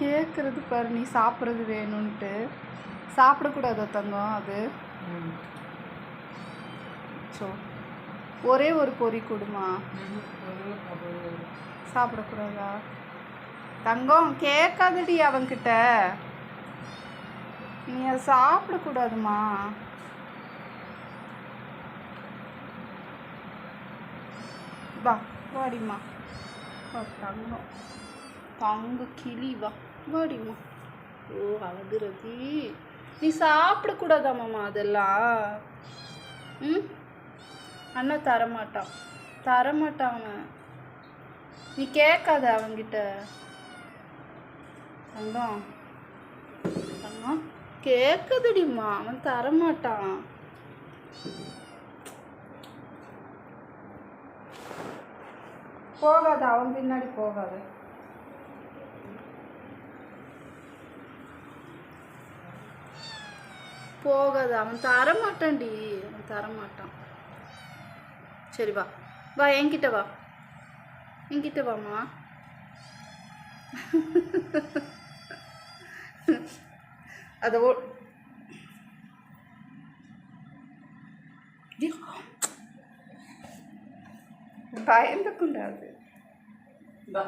கேட்குறது பாரு நீ சாப்பிட்றது வேணும்ன்ட்டு. சாப்பிடக்கூடாதோ தங்கம் அது. ஸோ ஒரே ஒரு பொரி கொடுமா. சாப்பிடக்கூடாதா? தங்கம் கேட்காதடி அவன்கிட்ட. நீ அதை சாப்பிடக்கூடாதுமா. வா வாடிம்மா. தங்கம். தங்க கிளி வா வாடிம்மா. ஓ அழகுறதி நீ சாப்பிடக்கூடாதாம்மாம்மா அதெல்லாம். ம்? அண்ணா தரமாட்டான். தரமாட்டான் அவன். நீ கேட்காத அவன்கிட்ட. தங்கம் தங்கம் கேட்குதுடிம்மா. அவன் தரமாட்டான். போகாத அவன் பின்னாடி போகாத. போகாது. அவன் தரமாட்டான்டி. அவன் தரமாட்டான். சரி வா. வா என்கிட்ட வா. என்கிட்ட வாமா அதை ஓ பயந்து கொண்டாது வா.